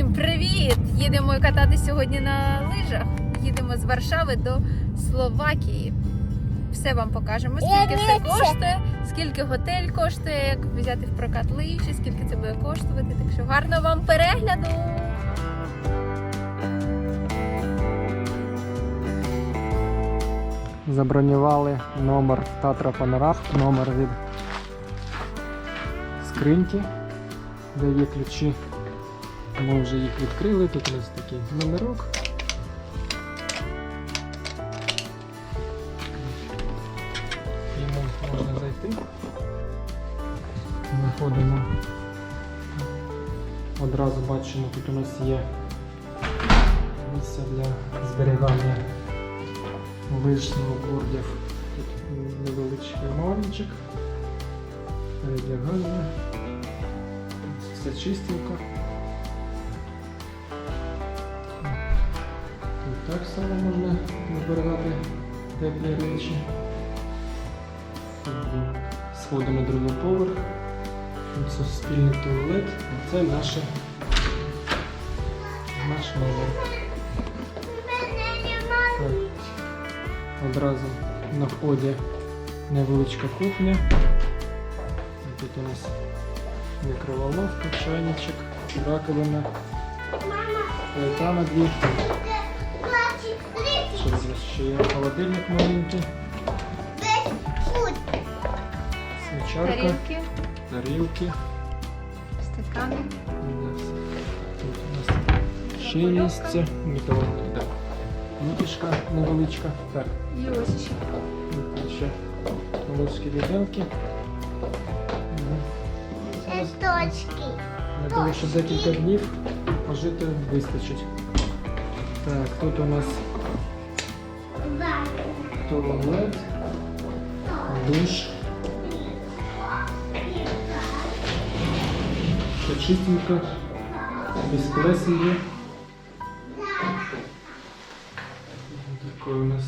Всім привіт! Їдемо кататися сьогодні на лижах. Їдемо з Варшави до Словакії. Все вам покажемо, скільки все коштує, скільки готель коштує, як взяти в прокат лижі, скільки це буде коштувати. Так що гарного вам перегляду! Забронювали номер Татра Панорам, номер від скриньки, де є ключі. Ми вже їх відкрили, тут у нас такий номерок. Йому можна зайти. Виходимо. Одразу бачимо, тут у нас є місце для зберігання лиш сноубордів. Тут невеличкий мавничок, передягання, все чистенько. Так само можна зберігати теплі речі. Тут Сходи на другий поверх. Тут суспільний туалет. А Це наше, наш номер. Так. Одразу на вході невеличка кухня. Тут у нас мікроволновка, чайничок, раковина, плита на дві. Ще є холодильник маленький, свічарка, Тарілки, тарілки. стакани. Тут у нас ще місце. Мікроволновка, так. Витяжка невеличка. Так, І ось ще. тут ще молочні віделки. Точки. Я думаю, що декілька днів пожити вистачить. Так, тут у нас туалет, душ. Все чистенько, без плесені. є. Таке у нас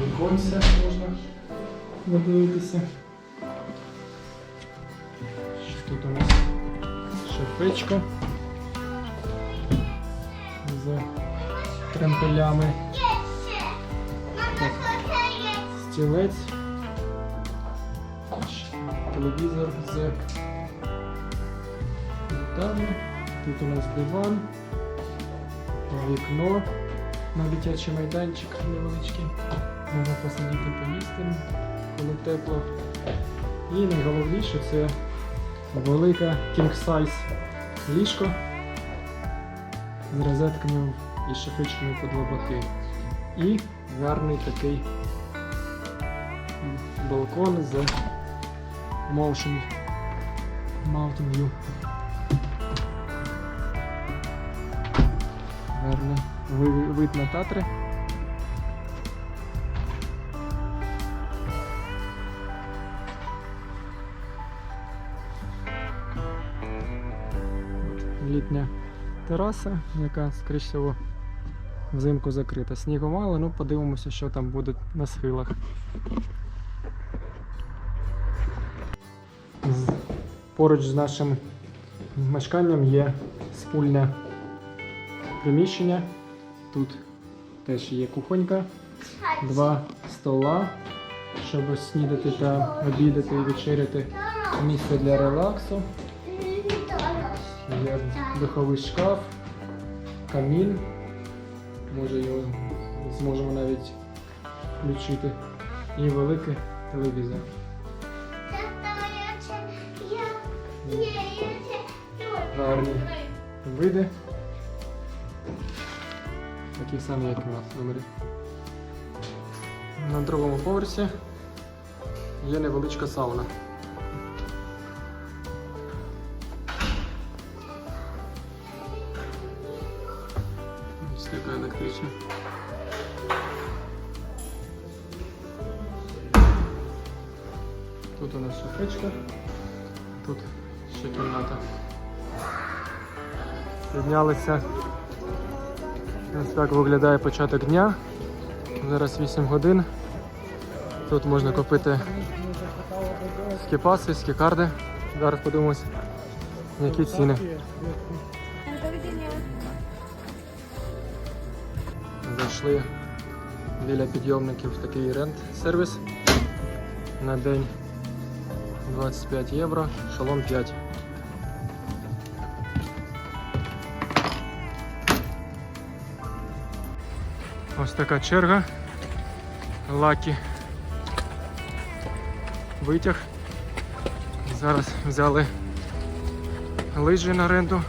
віконце можна подивитися. Тут у нас шафечка з тремпелями, стілець, телевізор з вітальні. Тут у нас диван, вікно на дитячий майданчик невеличкий. Можна посидіти поїсти, коли тепло. І найголовніше це king size ліжко з розетками і шафичками під лоботи. І гарний такий балкон з mountain view. Гарний ви- вид на Татри. Літня тераса, яка, скоріш всього, взимку закрита. Снігу мало, ну подивимося, що там буде на схилах. Поруч з нашим мешканням є спільне приміщення. Тут теж є кухонька, два стола, щоб снідати та обідати і вечеряти. Місце для релаксу. Є духовий шкаф, камін. Може його зможемо навіть включити. І великий телевізор. Гарні види. Такі самі, як у нас в номері. На другому поверсі є невеличка сауна. Піднялися. Ось так виглядає початок дня. Зараз 8 годин. Тут можна купити скіпаси, скікарди. Зараз подивимось, Які ціни? Зайшли біля підйомників в такий рент-сервіс на день 25 євро, шалом 5. Ось така черга. Лакі. Витяг. Зараз взяли лижі на оренду.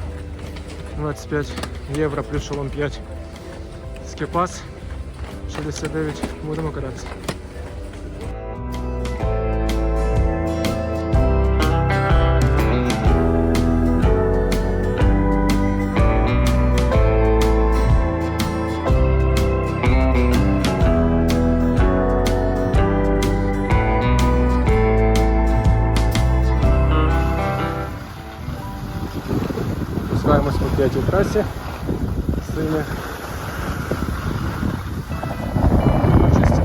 25 євро плюс шолом 5. Скіпас 69. Будемо кататися. Пускаємось по п'ятій трасі. Чисті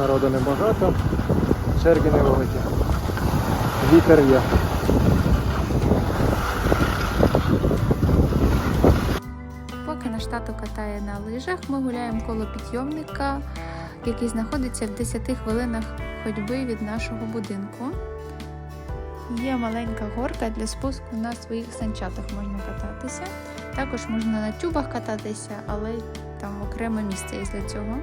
Народу небагато, черги невеликі. Вітер є. Поки наш тато катає на лижах, ми гуляємо коло підйомника, який знаходиться в 10 хвилинах ходьби від нашого будинку. Є маленька горка для спуску на своїх санчатах можна кататися. Також можна на тюбах кататися, але там окреме місце є для цього.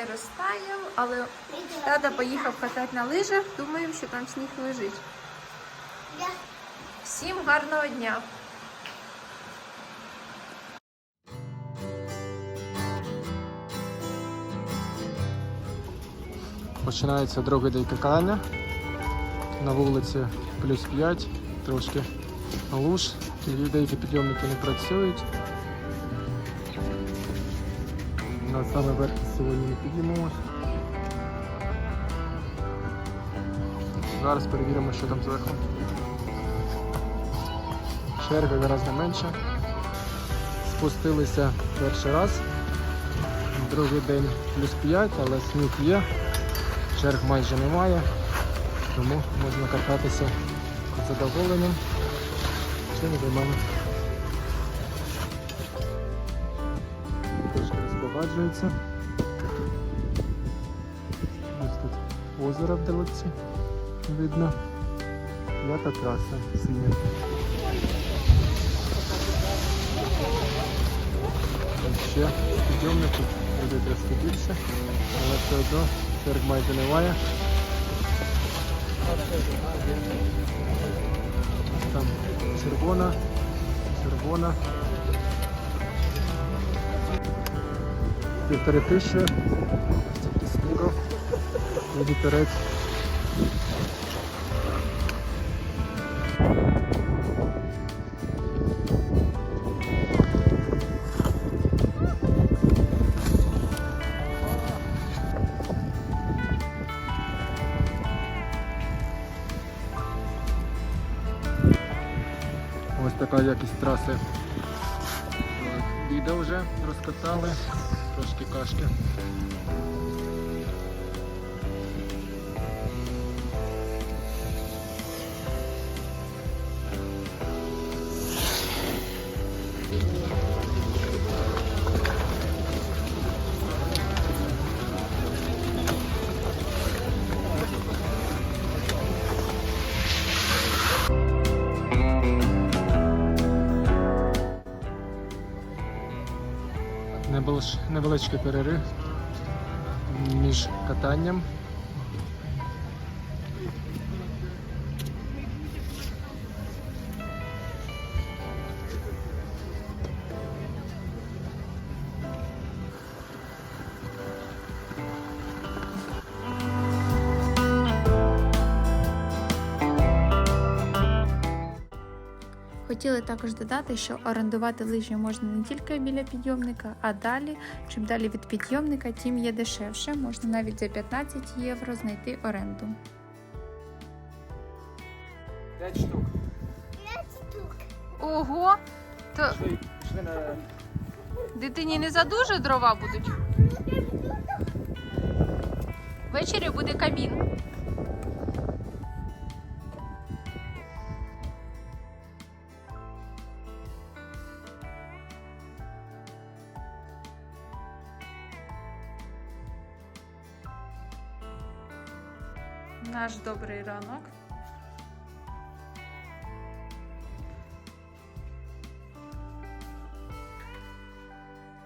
Сніг розтаяв, але тата поїхав катати на лижах. Думаємо, що там сніг лежить. Всім гарного дня! Починається другий день катання. На вулиці плюс 5, трошки луж, і деякі підйомники не працюють. На саме верх сьогодні не підіймемось. Зараз перевіримо, що там зверху. Черга гораздо менша. Спустилися перший раз. Другий день плюс 5, але сніг є. Черг майже немає, тому можна кататися з задоволенням. Чи не займаємо. Розпогоджується. Ось тут озеро вдалося видно. П'ята траса синя. Ще підйомників буде трошки більше, але все одно черг майже немає. Там червона, червона. Півтори тисячі. Стільки. І вітерець. Ось така якість траси. Відео вже розкатали, трошки кашки. Невеличкий перерив між катанням. Хотіли також додати, що орендувати лижі можна не тільки біля підйомника, а далі, чим далі від підйомника, тим є дешевше. Можна навіть за 15 євро знайти оренду. 5 штук. Ого! То Пішли, пішли на дитині не задуже дрова будуть. Ввечері буде камін. Наш добрий ранок.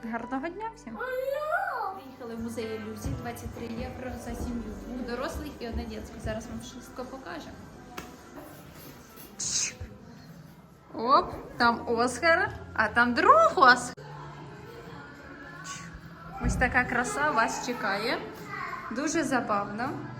Гарного дня всім! Приїхали в музей ілюзій 23 євро за сім'ю. Двох дорослих і одне дитяче. Зараз вам все покажемо. Оп, там Оскар, а там друг Оскар. Ось така краса вас чекає. Дуже забавно.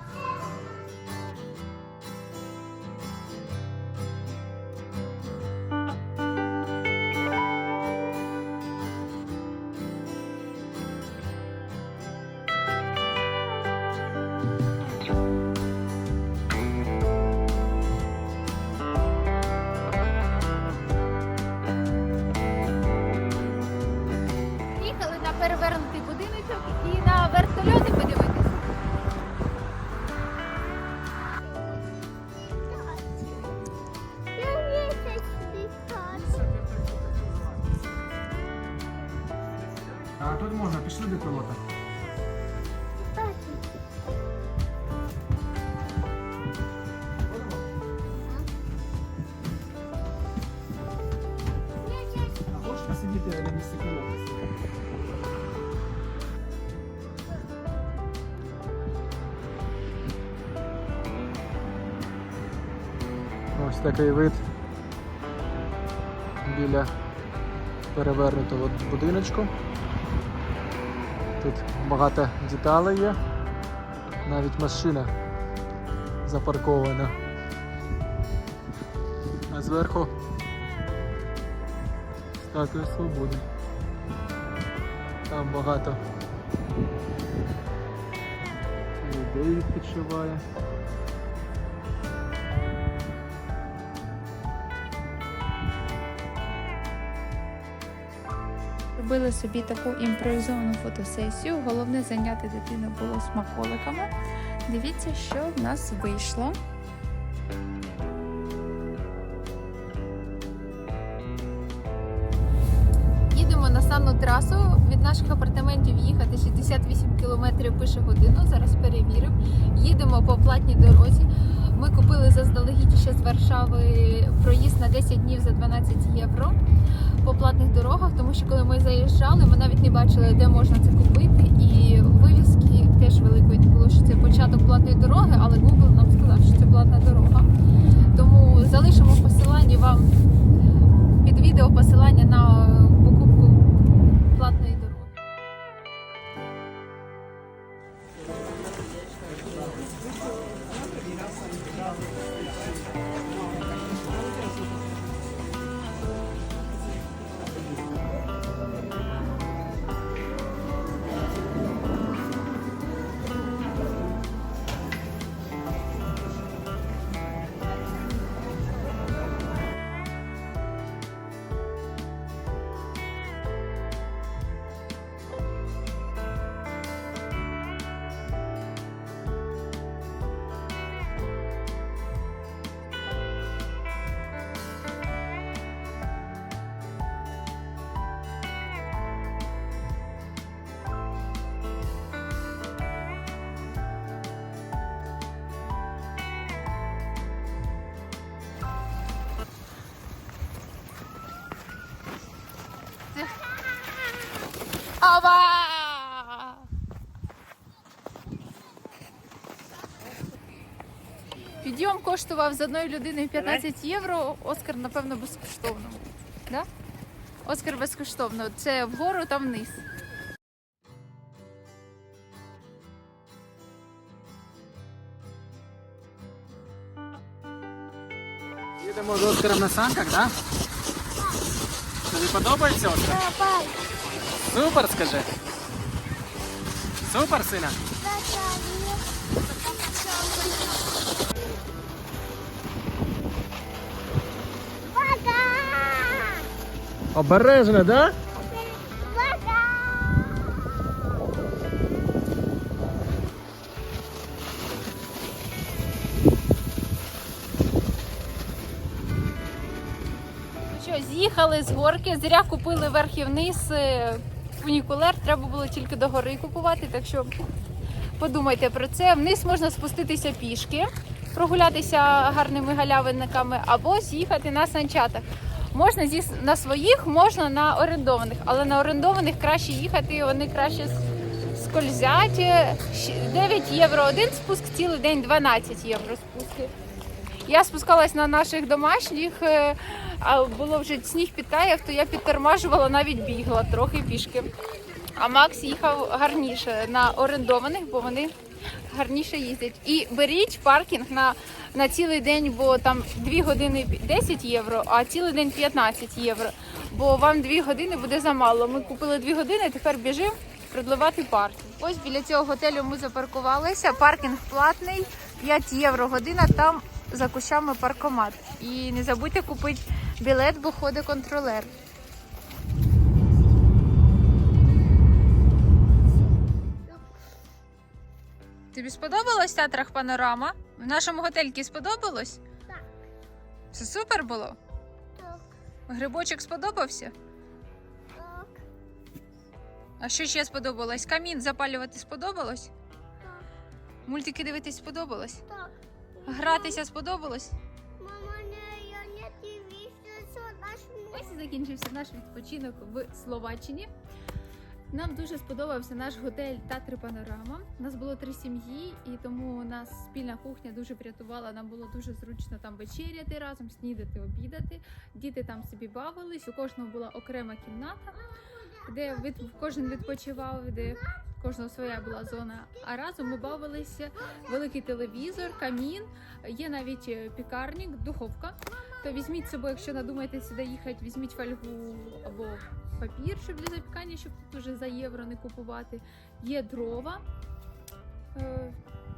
Ось такий вид біля перевернутого будиночку. Тут багато деталей є. Навіть машина запаркована. А зверху статуя свободи. Там багато людей відпочиває. Робили собі таку імпровізовану фотосесію. Головне заняти дитину було смаколиками. Дивіться, що в нас вийшло. Наших апартаментів їхати 68 км пише годину. Зараз перевіримо. Їдемо по платній дорозі. Ми купили заздалегідь ще з Варшави проїзд на 10 днів за 12 євро по платних дорогах, тому що коли ми заїжджали, ми навіть не бачили, де можна це купити. І вивіски теж великої не було, що це початок платної дороги, але Google нам сказав, що це платна дорога. Тому залишимо в посиланні вам під відео посилання на Ава! Підйом коштував з одної людини 15 євро. Оскар, напевно, безкоштовно. Да? Оскар безкоштовно. Це вгору та вниз. Їдемо з Оскаром на санках, так? Да? Тобі подобається Оскар? Супер, скажи. Супер, сина. Обережно, да? Ну що, з'їхали з горки, зря купили верх і вниз е, фунікулер, треба було тільки до гори купувати, так що подумайте про це. Вниз можна спуститися пішки, прогулятися гарними галявинниками або з'їхати на санчатах. Можна зі, на своїх, можна на орендованих, але на орендованих краще їхати, вони краще скользять. Е, 9 євро один спуск, цілий день 12 євро спуски. Я спускалась на наших домашніх, е, а було вже сніг підтаяв, то я підтормажувала, навіть бігла трохи пішки. А Макс їхав гарніше на орендованих, бо вони гарніше їздять. І беріть паркінг на, на цілий день, бо там 2 години 10 євро, а цілий день 15 євро. Бо вам 2 години буде замало. Ми купили 2 години, тепер біжимо продливати паркінг. Ось біля цього готелю ми запаркувалися. Паркінг платний, 5 євро година. Там за кущами паркомат. І не забудьте купити білет, бо ходить контролер. Тобі сподобалось в театрах панорама? В нашому готельці сподобалось? Так. Все супер було? Грибочок сподобався? Так. А що ще сподобалось? Камін запалювати сподобалось? Так. Мультики дивитись сподобалось? Гратися сподобалось? Мама, не, я не дивлюся, що наш Ось і закінчився наш відпочинок в Словаччині. Нам дуже сподобався наш готель Татри Панорама. У нас було три сім'ї, і тому у нас спільна кухня дуже врятувала. Нам було дуже зручно там вечеряти разом, снідати, обідати. Діти там собі бавились. У кожного була окрема кімната, де від, кожен відпочивав, де кожного своя була зона. А разом ми бавилися. Великий телевізор, камін, є навіть е, пікарник, духовка. То візьміть з собою, якщо надумаєте сюди їхати, візьміть фольгу або папір, щоб для запікання, щоб тут уже за євро не купувати. Є дрова. Е,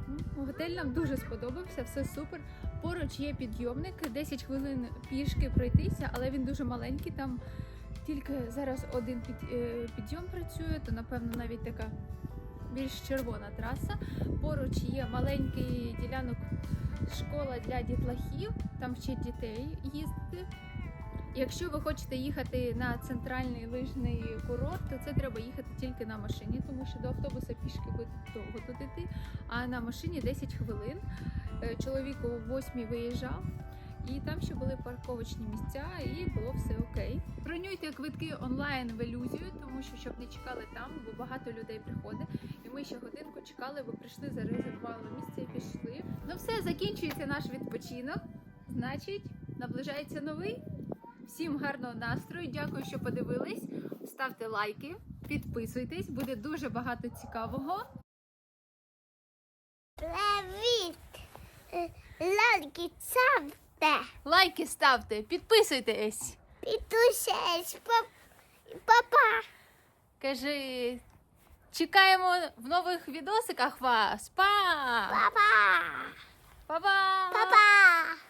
ну, Готель нам дуже сподобався, все супер. Поруч є підйомник, 10 хвилин пішки пройтися, але він дуже маленький. Там тільки зараз один е, підйом працює, то напевно навіть така більш червона траса. Поруч є маленький ділянок школа для дітлахів, там вчать дітей їздити. Якщо ви хочете їхати на центральний лижний курорт, то це треба їхати тільки на машині, тому що до автобуса пішки буде довго тут йти, а на машині 10 хвилин. Е, Чоловік о 8 виїжджав, і там ще були парковочні місця, і було все окей. Бронюйте квитки онлайн в ілюзію, тому що щоб не чекали там, бо багато людей приходить. І ми ще годинку чекали, бо прийшли, зарезервували місце і пішли. Ну все, закінчується наш відпочинок. Значить, наближається новий. Всім гарного настрою. Дякую, що подивились. Ставте лайки, підписуйтесь, буде дуже багато цікавого. Привіт! Ланки цапте. Лайки ставте, підписуйтесь. Підусесь, папа. Кажи, чекаємо в нових відосиках вас. Па! Папа. Па-па! Папа.